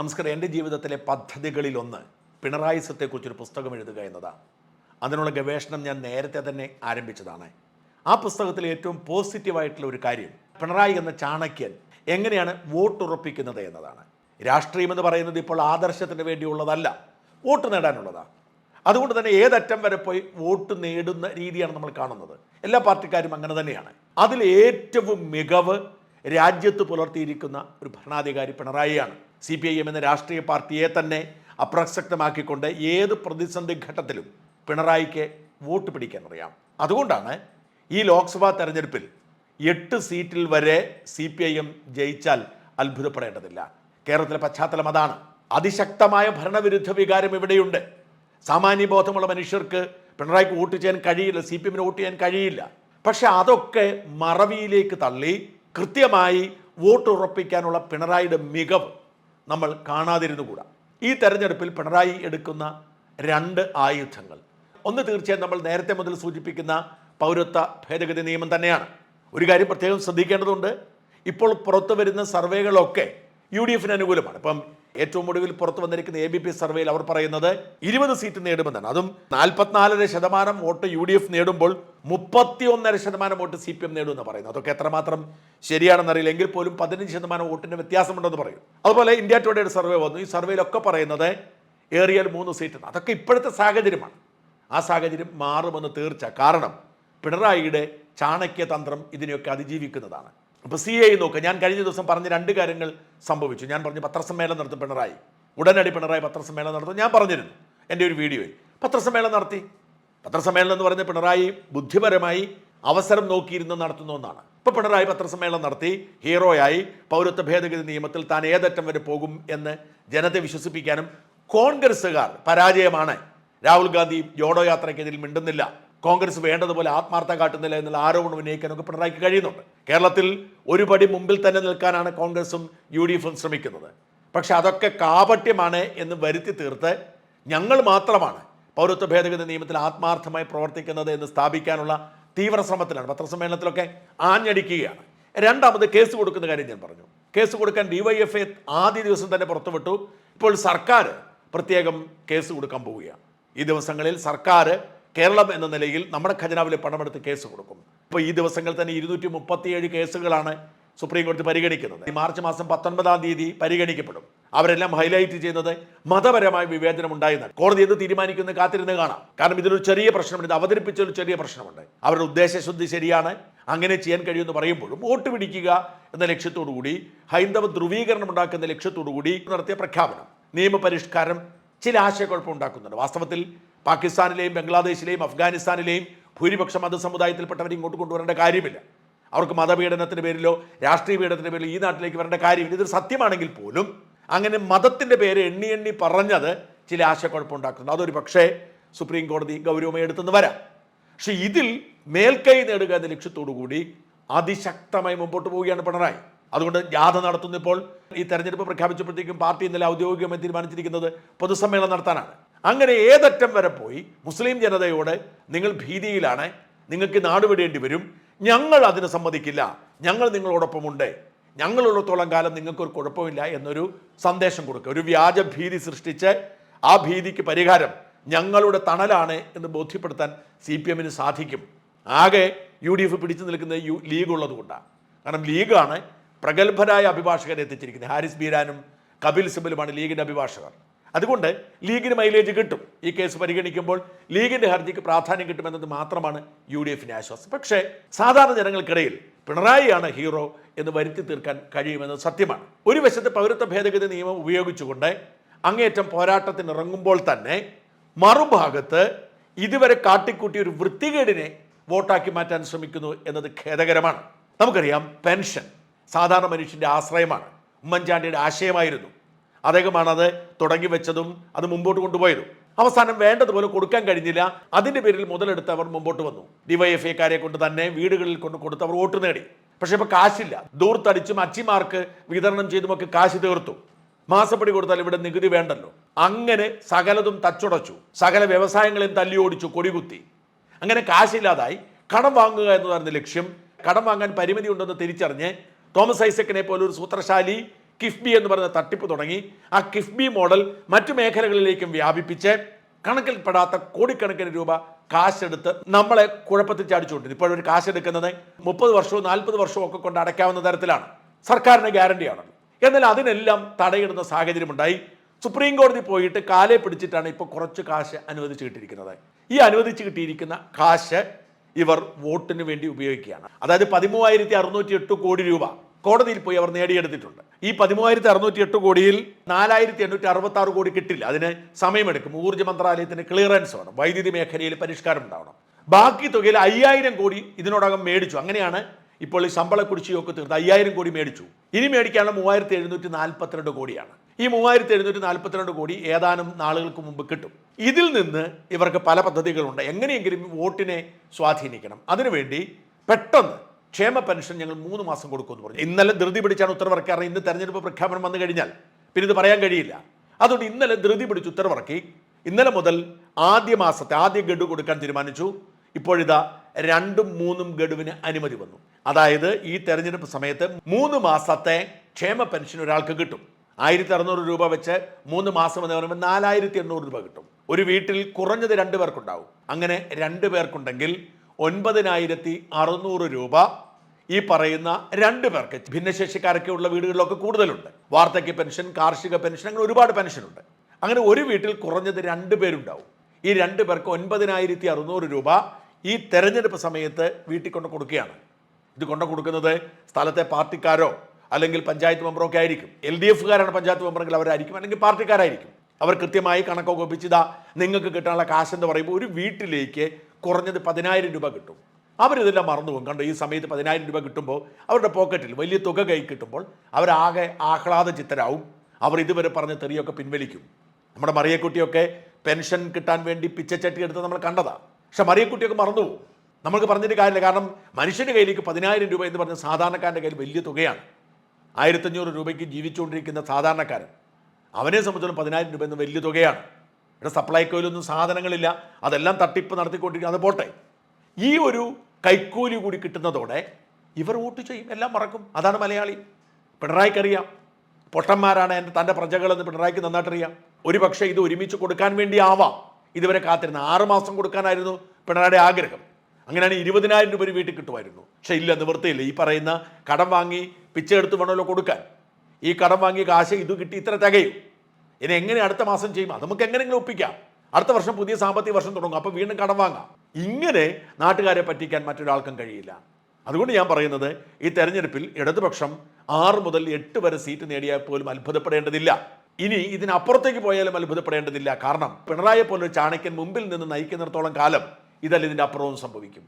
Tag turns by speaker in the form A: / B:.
A: നമസ്കാരം. എന്റെ ജീവിതത്തിലെ പദ്ധതികളിലൊന്ന് പിണറായി സത്തെക്കുറിച്ചൊരു പുസ്തകം എഴുതുക എന്നതാണ്. അതിനുള്ള ഗവേഷണം ഞാൻ നേരത്തെ തന്നെ ആരംഭിച്ചതാണ്. ആ പുസ്തകത്തിലെ ഏറ്റവും പോസിറ്റീവായിട്ടുള്ള ഒരു കാര്യം പിണറായി എന്ന ചാണക്യൻ എങ്ങനെയാണ് വോട്ട് ഉറപ്പിക്കുന്നത് എന്നതാണ്. രാഷ്ട്രീയം എന്ന് പറയുന്നത് ഇപ്പോൾ ആദർശത്തിന് വേണ്ടിയുള്ളതല്ല വോട്ട് നേടാനുള്ളതാണ്. അതുകൊണ്ട് തന്നെ ഏതറ്റം വരെ പോയി വോട്ട് നേടുന്ന രീതിയാണ് നമ്മൾ കാണുന്നത്. എല്ലാ പാർട്ടിക്കാരും അങ്ങനെ തന്നെയാണ്. അതിൽ ഏറ്റവും മികവ് രാജ്യത്ത് പുലർത്തിയിരിക്കുന്ന ഒരു ഭരണാധികാരി പിണറായിയാണ്. സി പി ഐ എം എന്ന രാഷ്ട്രീയ പാർട്ടിയെ തന്നെ അപ്രസക്തമാക്കിക്കൊണ്ട് ഏത് പ്രതിസന്ധി ഘട്ടത്തിലും പിണറായിക്ക് വോട്ട് പിടിക്കാൻ അറിയാം. അതുകൊണ്ടാണ് ഈ ലോക്സഭാ തെരഞ്ഞെടുപ്പിൽ എട്ട് സീറ്റിൽ വരെ സി പി ഐ എം ജയിച്ചാൽ അത്ഭുതപ്പെടേണ്ടതില്ല. കേരളത്തിലെ പശ്ചാത്തലം അതാണ്. അതിശക്തമായ ഭരണവിരുദ്ധ വികാരം ഇവിടെയുണ്ട്. സാമാന്യബോധമുള്ള മനുഷ്യർക്ക് പിണറായിക്ക് വോട്ട് ചെയ്യാൻ കഴിയില്ല സി പി എമ്മിന് വോട്ട് ചെയ്യാൻ കഴിയില്ല. പക്ഷെ അതൊക്കെ മറവിയിലേക്ക് തള്ളി കൃത്യമായി വോട്ട് ഉറപ്പിക്കാനുള്ള പിണറായിയുടെ മികവ് നമ്മൾ കാണാതിരുന്നുകൂടാ. ഈ തെരഞ്ഞെടുപ്പിൽ പിണറായി എടുക്കുന്ന രണ്ട് ആയുധങ്ങൾ. ഒന്ന് തീർച്ചയായും നമ്മൾ നേരത്തെ മുതൽ സൂചിപ്പിക്കുന്ന പൗരത്വ ഭേദഗതി നിയമം തന്നെയാണ്. ഒരു കാര്യം പ്രത്യേകം ശ്രദ്ധിക്കേണ്ടതുണ്ട്. ഇപ്പോൾ പുറത്തു വരുന്ന സർവേകളൊക്കെ യു ഡി എഫിന് അനുകൂലമാണ്. ഇപ്പം ഏറ്റവും ഒടുവിൽ പുറത്തു വന്നിരിക്കുന്ന എ ബി പി സർവേയിൽ അവർ പറയുന്നത് ഇരുപത് സീറ്റ് നേടുമെന്നാണ്. അതും നാൽപ്പത്തിനാലര ശതമാനം വോട്ട് യു ഡി എഫ് നേടുമ്പോൾ മുപ്പത്തി ഒന്നര ശതമാനം വോട്ട് സി പി എം നേടുമെന്ന് പറയുന്നു അതൊക്കെ എത്രമാത്രം ശരിയാണെന്നറിയില്ല എങ്കിൽ പോലും പതിനഞ്ച് ശതമാനം വോട്ടിന്റെ വ്യത്യാസമുണ്ടെന്ന് പറയും. അതുപോലെ ഇന്ത്യ ടുഡേയുടെ സർവേ വന്നു. ഈ സർവേയിലൊക്കെ പറയുന്നത് ഏറിയാൽ മൂന്ന് സീറ്റ് അതൊക്കെ ഇപ്പോഴത്തെ സാഹചര്യമാണ്. ആ സാഹചര്യം മാറുമെന്ന് തീർച്ച കാരണം പിണറായിയുടെ ചാണക്യ തന്ത്രം ഇതിനെയൊക്കെ അതിജീവിക്കുന്നതാണ്. അപ്പോൾ സി ഐ നോക്കുക ഞാൻ കഴിഞ്ഞ ദിവസം പറഞ്ഞ രണ്ട് കാര്യങ്ങൾ സംഭവിച്ചു. ഞാൻ പറഞ്ഞു പത്രസമ്മേളനം നടത്തും പിണറായി. ഉടനടി പിണറായി പത്രസമ്മേളനം നടത്തും. ഞാൻ പറഞ്ഞിരുന്നു എന്റെ ഒരു വീഡിയോയിൽ പത്രസമ്മേളനം നടത്തി. പത്രസമ്മേളനം എന്ന് പറഞ്ഞ പിണറായി ബുദ്ധിപരമായി അവസരം നോക്കിയിരുന്ന് നടത്തുന്ന ഒന്നാണ്. ഇപ്പോൾ പിണറായി പത്രസമ്മേളനം നടത്തി. ഹീറോയായി. പൗരത്വ ഭേദഗതി നിയമത്തിൽ താൻ ഏതറ്റം വരെ പോകും എന്ന് ജനത്തെ വിശ്വസിപ്പിക്കാനും കോൺഗ്രസ്സുകാർ പരാജയമാണ്. രാഹുൽ ഗാന്ധി ജോഡോ യാത്രയ്ക്കെതിരിൽ മിണ്ടുന്നില്ല. കോൺഗ്രസ് വേണ്ടതുപോലെ ആത്മാർത്ഥ കാട്ടുന്നില്ല എന്നുള്ള ആരോപണം ഉന്നയിക്കാനൊക്കെ പിണറായിക്ക് കഴിയുന്നുണ്ട്. കേരളത്തിൽ ഒരു പടി മുമ്പിൽ തന്നെ നിൽക്കാനാണ് കോൺഗ്രസും യു ഡി എഫും ശ്രമിക്കുന്നത്. പക്ഷെ അതൊക്കെ കാപട്യമാണ് എന്ന് വരുത്തി തീർത്ത് ഞങ്ങൾ മാത്രമാണ് പൗരത്വ ഭേദഗതി നിയമത്തിൽ ആത്മാർത്ഥമായി പ്രവർത്തിക്കുന്നത് എന്ന് സ്ഥാപിക്കാനുള്ള തീവ്ര ശ്രമത്തിലാണ്. പത്രസമ്മേളനത്തിലൊക്കെ ആഞ്ഞടിക്കുകയാണ്. രണ്ടാമത് കേസ് കൊടുക്കുന്ന കാര്യം ഞാൻ പറഞ്ഞു. കേസ് കൊടുക്കാൻ ഡിവൈഎഫ്ഐ ആദ്യ ദിവസം തന്നെ പുറത്തുവിട്ടു. ഇപ്പോൾ സർക്കാർ പ്രത്യേകം കേസ് കൊടുക്കാൻ പോവുകയാണ്. ഈ ദിവസങ്ങളിൽ സർക്കാർ കേരളം എന്ന നിലയിൽ നമ്മുടെ ഖജനാവിലെ പണമെടുത്ത് കേസ് കൊടുക്കും. ഇപ്പോൾ ഈ ദിവസങ്ങൾ തന്നെ ഇരുന്നൂറ്റി മുപ്പത്തിയേഴ് കേസുകളാണ് സുപ്രീം കോടതി പരിഗണിക്കുന്നത്. ഈ മാർച്ച് മാസം പത്തൊൻപതാം തീയതി പരിഗണിക്കപ്പെടും. അവരെല്ലാം ഹൈലൈറ്റ് ചെയ്യുന്നത് മതപരമായ വിവേചനം ഉണ്ടായെന്നാണ് കോടതി എന്ത് തീരുമാനിക്കുന്നത് കാത്തിരുന്ന് കാണാം. കാരണം ഇതിലൊരു ചെറിയ പ്രശ്നമുണ്ട് ഇത് അവതരിപ്പിച്ച ഒരു ചെറിയ പ്രശ്നമുണ്ട്. അവരുടെ ഉദ്ദേശശുദ്ധി ശരിയാണ്. അങ്ങനെ ചെയ്യാൻ കഴിയുമെന്ന് പറയുമ്പോഴും വോട്ട് പിടിക്കുക എന്ന ലക്ഷ്യത്തോടു കൂടി ഹൈന്ദവ ധ്രുവീകരണം ഉണ്ടാക്കുന്ന ലക്ഷ്യത്തോടു കൂടി നടത്തിയ പ്രഖ്യാപനം. നിയമപരിഷ്കാരം ചില ആശയക്കുഴപ്പം ഉണ്ടാക്കുന്നുണ്ട്. വാസ്തവത്തിൽ പാകിസ്ഥാനിലെയും ബംഗ്ലാദേശിലെയും അഫ്ഗാനിസ്ഥാനിലെയും ഭൂരിപക്ഷം മതസമുദായത്തിൽപ്പെട്ടവരെ ഇങ്ങോട്ട് കൊണ്ടുവരേണ്ട കാര്യമില്ല. അവർക്ക് മതപീഡനത്തിന്റെ പേരിലോ രാഷ്ട്രീയ പീഡനത്തിന്റെ പേരിലോ ഈ നാട്ടിലേക്ക് വരേണ്ട കാര്യമില്ല. ഇതൊരു സത്യമാണെങ്കിൽ പോലും അങ്ങനെ മതത്തിന്റെ പേര് എണ്ണി എണ്ണി പറഞ്ഞത് ചില ആശയക്കുഴപ്പം ഉണ്ടാക്കുന്നു അതൊരു പക്ഷേ സുപ്രീം കോടതി ഗൗരവമായി എടുത്തെന്ന് വരാം. പക്ഷേ ഇതിൽ മേൽക്കൈ നേടുക എന്ന ലക്ഷ്യത്തോടു കൂടി അതിശക്തമായി മുമ്പോട്ട് പോവുകയാണ് പിണറായി. അതുകൊണ്ട് ജാഥ നടത്തുന്നപ്പോൾ ഈ തെരഞ്ഞെടുപ്പ് പ്രഖ്യാപിച്ചപ്പോഴത്തേക്കും പാർട്ടി ഇന്നലെ ഔദ്യോഗികമായി തീരുമാനിച്ചിരിക്കുന്നത് പൊതുസമ്മേളനം നടത്താനാണ്. അങ്ങനെ ഏതറ്റം വരെ പോയി മുസ്ലിം ജനതയോട് നിങ്ങൾ ഭീതിയിലാണ് നിങ്ങൾക്ക് നാടുവിടേണ്ടി വരും ഞങ്ങൾ അതിന് സമ്മതിക്കില്ല ഞങ്ങൾ നിങ്ങളോടൊപ്പമുണ്ട് ഞങ്ങളുള്ളത്തോളം കാലം നിങ്ങൾക്കൊരു കുഴപ്പമില്ല എന്നൊരു സന്ദേശം കൊടുക്കുക. ഒരു വ്യാജ ഭീതി സൃഷ്ടിച്ച് ആ ഭീതിക്ക് പരിഹാരം ഞങ്ങളുടെ തണലാണ് എന്ന് ബോധ്യപ്പെടുത്താൻ സി പി എമ്മിന് സാധിക്കും. ആകെ യു ഡി എഫ് പിടിച്ചു നിൽക്കുന്ന യു ലീഗ് ഉള്ളതുകൊണ്ടാണ് കാരണം ലീഗാണ് പ്രഗത്ഭരായ അഭിഭാഷകരെ എത്തിച്ചിരിക്കുന്നത്. ഹാരിസ് ബീരാനും കപിൽ സിബലുമാണ് ലീഗിന്റെ അഭിഭാഷകർ. അതുകൊണ്ട് ലീഗിന് മൈലേജ് കിട്ടും. ഈ കേസ് പരിഗണിക്കുമ്പോൾ ലീഗിന്റെ ഹർജിക്ക് പ്രാധാന്യം കിട്ടുമെന്നത് മാത്രമാണ് യു ഡി എഫിന്റെ ആശ്വാസം. പക്ഷേ സാധാരണ ജനങ്ങൾക്കിടയിൽ പിണറായിയാണ് ഹീറോ എന്ന് വരുത്തി തീർക്കാൻ കഴിയുമെന്നത് സത്യമാണ്. ഒരു വശത്ത് പൗരത്വ ഭേദഗതി നിയമം ഉപയോഗിച്ചുകൊണ്ട് അങ്ങേയറ്റം പോരാട്ടത്തിന് ഇറങ്ങുമ്പോൾ തന്നെ മറുഭാഗത്ത് ഇതുവരെ കാട്ടിക്കൂട്ടിയ ഒരു വൃത്തികേടിനെ വോട്ടാക്കി മാറ്റാൻ ശ്രമിക്കുന്നു എന്നത് ഖേദകരമാണ്. നമുക്കറിയാം പെൻഷൻ. സാധാരണ മനുഷ്യന്റെ ആശ്രയമാണ്. ഉമ്മൻചാണ്ടിയുടെ ആശയമായിരുന്നു. അദ്ദേഹമാണ് അത് തുടങ്ങി വെച്ചതും അത് മുമ്പോട്ട് കൊണ്ടുപോയതും. അവസാനം വേണ്ടതുപോലെ കൊടുക്കാൻ കഴിഞ്ഞില്ല. അതിന്റെ പേരിൽ മുതലെടുത്ത് അവർ മുമ്പോട്ട് വന്നു. ഡിവൈഎഫ്ഐക്കാരെ കൊണ്ട് തന്നെ വീടുകളിൽ കൊണ്ട് കൊടുത്ത് അവർ വോട്ട് നേടി. പക്ഷേ ഇപ്പോൾ കാശില്ല. ദൂർത്തടിച്ചും അച്ചിമാർക്ക് വിതരണം ചെയ്തുമൊക്കെ കാശ് തീർത്തു. മാസപ്പടി കൊടുത്താൽ ഇവിടെ നികുതി വേണ്ടല്ലോ. അങ്ങനെ സകലതും തച്ചുടച്ചു. സകല വ്യവസായങ്ങളെയും തല്ലിയോടിച്ചു കൊടികുത്തി. അങ്ങനെ കാശില്ലാതായി. കടം വാങ്ങുക എന്നതായിരുന്നു ലക്ഷ്യം. കടം വാങ്ങാൻ പരിമിതി ഉണ്ടെന്ന് തിരിച്ചറിഞ്ഞ് തോമസ് ഐസക്കിനെ പോലെ ഒരു സൂത്രശാലി കിഫ്ബി എന്ന് പറയുന്ന തട്ടിപ്പ് തുടങ്ങി. ആ കിഫ്ബി മോഡൽ മറ്റു മേഖലകളിലേക്കും വ്യാപിപ്പിച്ച് കണക്കിൽപ്പെടാത്ത കോടിക്കണക്കിന് രൂപ കാശെടുത്ത് നമ്മളെ കുഴപ്പത്തിൽ ചാടിച്ചുകൊണ്ടിരുന്നു. ഇപ്പോഴൊരു കാശെടുക്കുന്നത് മുപ്പത് വർഷവും നാൽപ്പത് വർഷവും ഒക്കെ കൊണ്ട് അടയ്ക്കാവുന്ന തരത്തിലാണ്. സർക്കാരിന് ഗ്യാരണ്ടിയാണ് എന്നാൽ അതിനെല്ലാം തടയിടുന്ന സാഹചര്യമുണ്ടായി സുപ്രീം കോടതി പോയിട്ട് കാലെ പിടിച്ചിട്ടാണ് ഇപ്പോൾ കുറച്ച് കാശ് അനുവദിച്ച് കിട്ടിയിരിക്കുന്നത്. ഈ അനുവദിച്ച് കിട്ടിയിരിക്കുന്ന കാശ് ഇവർ വോട്ടിന് വേണ്ടി ഉപയോഗിക്കുകയാണ്. അതായത് പതിമൂവായിരത്തി അറുന്നൂറ്റി എട്ട് കോടി രൂപ കോടതിയിൽ പോയി അവർ നേടിയെടുത്തിട്ടുണ്ട്. ഈ പതിമൂവായിരത്തി അറുന്നൂറ്റി എട്ട് കോടിയിൽ നാലായിരത്തി എണ്ണൂറ്റി അറുപത്തി ആറ് കോടി കിട്ടില്ല. അതിന് സമയമെടുക്കും. ഊർജ മന്ത്രാലയത്തിന് ക്ലിയറൻസ് വേണം. വൈദ്യുതി മേഖലയിൽ പരിഷ്കാരം ഉണ്ടാവണം. ബാക്കി തുകയിൽ അയ്യായിരം കോടി ഇതിനോടകം മേടിച്ചു. അങ്ങനെയാണ് ഇപ്പോൾ ഈ ശമ്പള കുടിശ്ശികയൊക്കെ തീർത്ത് അയ്യായിരം കോടി മേടിച്ചു. ഇനി മേടിക്കാനുള്ള മൂവായിരത്തി എഴുന്നൂറ്റി നാൽപ്പത്തിരണ്ട് കോടിയാണ്. ഈ മൂവായിരത്തി എഴുന്നൂറ്റി നാൽപ്പത്തിരണ്ട് കോടി ഏതാനും നാളുകൾക്ക് മുമ്പ് കിട്ടും. ഇതിൽ നിന്ന് ഇവർക്ക് പല പദ്ധതികളുണ്ട്. എങ്ങനെയെങ്കിലും വോട്ടിനെ സ്വാധീനിക്കണം. അതിനുവേണ്ടി പെട്ടെന്ന് ക്ഷേമ പെൻഷൻ ഞങ്ങൾ മൂന്ന് മാസം കൊടുക്കുമെന്ന് പറഞ്ഞു. ഇന്നലെ ധൃതി പിടിച്ചാണ് ഉത്തരവിറക്കി. ഇന്ന് തെരഞ്ഞെടുപ്പ് പ്രഖ്യാപനം വന്നു കഴിഞ്ഞാൽ പിന്നെ ഇത് പറയാൻ കഴിയില്ല. അതുകൊണ്ട് ഇന്നലെ ധൃതി പിടിച്ച് ഉത്തരവിറക്കി. ഇന്നലെ മുതൽ ആദ്യ മാസത്തെ ആദ്യ ഗഡു കൊടുക്കാൻ തീരുമാനിച്ചു. ഇപ്പോഴിതാ രണ്ടും മൂന്നും ഗഡുവിന് അനുമതി വന്നു. അതായത് ഈ തെരഞ്ഞെടുപ്പ് സമയത്ത് മൂന്ന് മാസത്തെ ക്ഷേമ പെൻഷൻ ഒരാൾക്ക് കിട്ടും. ആയിരത്തി അറുന്നൂറ് രൂപ വെച്ച് മൂന്ന് മാസം എന്ന് പറയുമ്പോൾ നാലായിരത്തി എണ്ണൂറ് രൂപ കിട്ടും. ഒരു വീട്ടിൽ കുറഞ്ഞത് രണ്ട് പേർക്കുണ്ടാവും. അങ്ങനെ രണ്ട് പേർക്കുണ്ടെങ്കിൽ ഒൻപതിനായിരത്തി അറുന്നൂറ് രൂപ ഈ പറയുന്ന രണ്ട് പേർക്ക് ഭിന്നശേഷിക്കാരൊക്കെ ഉള്ള വീടുകളിലൊക്കെ കൂടുതലുണ്ട്. വാർദ്ധക്യ പെൻഷൻ കാർഷിക പെൻഷൻ അങ്ങനെ ഒരുപാട് പെൻഷനുണ്ട്. അങ്ങനെ ഒരു വീട്ടിൽ കുറഞ്ഞത് രണ്ട് പേരുണ്ടാവും. ഈ രണ്ട് പേർക്ക് ഒൻപതിനായിരത്തി അറുന്നൂറ് രൂപ ഈ തെരഞ്ഞെടുപ്പ് സമയത്ത് വീട്ടിൽ കൊണ്ട് കൊടുക്കുകയാണ്. ഇത് കൊണ്ട് കൊടുക്കുന്നത് സ്ഥലത്തെ പാർട്ടിക്കാരോ അല്ലെങ്കിൽ പഞ്ചായത്ത് മെമ്പറൊക്കെ ആയിരിക്കും. എൽ ഡി എഫുകാരാണ് പഞ്ചായത്ത് മെമ്പറെങ്കിൽ അവരായിരിക്കും. അല്ലെങ്കിൽ പാർട്ടിക്കാരായിരിക്കും. അവർ കൃത്യമായി കണക്കൊക്കെ ഒപ്പിച്ച് ഇതാ നിങ്ങൾക്ക് കിട്ടാനുള്ള കാശെന്ന് പറയുമ്പോൾ ഒരു വീട്ടിലേക്ക് കുറഞ്ഞത് പതിനായിരം രൂപ കിട്ടും. അവരിതെല്ലാം മറന്നു പോകും കണ്ടോ ഈ സമയത്ത് പതിനായിരം രൂപ കിട്ടുമ്പോൾ അവരുടെ പോക്കറ്റിൽ വലിയ തുക കൈ കിട്ടുമ്പോൾ അവരാകെ ആഹ്ലാദ ചിത്തരാവും. അവർ ഇതുവരെ പറഞ്ഞ തെറിയൊക്കെ പിൻവലിക്കും. നമ്മുടെ മറിയക്കുട്ടിയൊക്കെ പെൻഷൻ കിട്ടാൻ വേണ്ടി പിച്ചച്ചട്ടി എടുത്ത് നമ്മൾ കണ്ടതാണ് പക്ഷെ മറിയക്കുട്ടിയൊക്കെ മറന്നുപോകും. നമ്മൾക്ക് പറഞ്ഞിട്ട് കാര്യമില്ല. കാരണം മനുഷ്യന്റെ കയ്യിലേക്ക് പതിനായിരം രൂപ എന്ന് പറഞ്ഞ സാധാരണക്കാരന്റെ കയ്യിൽ വലിയ തുകയാണ്. ആയിരത്തഞ്ഞൂറ് രൂപയ്ക്ക് ജീവിച്ചുകൊണ്ടിരിക്കുന്ന സാധാരണക്കാരൻ. അവനെ സംബന്ധിച്ചിടത്തോളം പതിനായിരം രൂപ എന്ന് വലിയ തുകയാണ്. ഇവിടെ സപ്ലൈക്കോയിലൊന്നും സാധനങ്ങളില്ല. അതെല്ലാം തട്ടിപ്പ് നടത്തിക്കൊണ്ടിരിക്കുക അത് പോട്ടെ. ഈ ഒരു കൈക്കൂലി കൂടി കിട്ടുന്നതോടെ ഇവർ വോട്ട് ചെയ്യും. എല്ലാം മറക്കും. അതാണ് മലയാളി. പിണറായിക്കറിയാം. പൊട്ടന്മാരാണ് എന്റെ തന്റെ പ്രജകളെന്ന് പിണറായിക്ക് നന്നായിട്ടറിയാം. ഒരു പക്ഷേ ഇത് ഒരുമിച്ച് കൊടുക്കാൻ വേണ്ടി ആവാം. ഇതുവരെ കാത്തിരുന്ന ആറുമാസം കൊടുക്കാനായിരുന്നു പിണറായിയുടെ ആഗ്രഹം. അങ്ങനെയാണ് ഇരുപതിനായിരം രൂപ ഒരു വീട്ടിൽ കിട്ടുമായിരുന്നു. പക്ഷെ ഇല്ല നിവൃത്തിയില്ല. ഈ പറയുന്ന കടം വാങ്ങി പിച്ച എടുത്ത് വേണമല്ലോ കൊടുക്കാൻ. ഈ കടം വാങ്ങിയ കാശ് ഇത് കിട്ടി ഇത്ര തികയും. ഇനി എങ്ങനെ അടുത്ത മാസം ചെയ്യും? അത് നമുക്ക് എങ്ങനെയെങ്കിലും ഒപ്പിക്കാം. അടുത്ത വർഷം പുതിയ സാമ്പത്തിക വർഷം തുടങ്ങും അപ്പോൾ വീണ്ടും കടം വാങ്ങാം. ഇങ്ങനെ നാട്ടുകാരെ പറ്റിക്കാൻ മറ്റൊരാൾക്കും കഴിയില്ല. അതുകൊണ്ട് ഞാൻ പറയുന്നത് ഈ തെരഞ്ഞെടുപ്പിൽ ഇടതുപക്ഷം ആറ് മുതൽ എട്ട് വരെ സീറ്റ് നേടിയാൽ പോലും അത്ഭുതപ്പെടേണ്ടതില്ല. ഇനി ഇതിനപ്പുറത്തേക്ക് പോയാലും അത്ഭുതപ്പെടേണ്ടതില്ല. കാരണം പിണറായി പോലൊരു ചാണക്യൻ മുമ്പിൽ നിന്ന് നയിക്കുന്നിടത്തോളം കാലം ഇതല്ല ഇതിന്റെ അപ്പുറവും സംഭവിക്കും.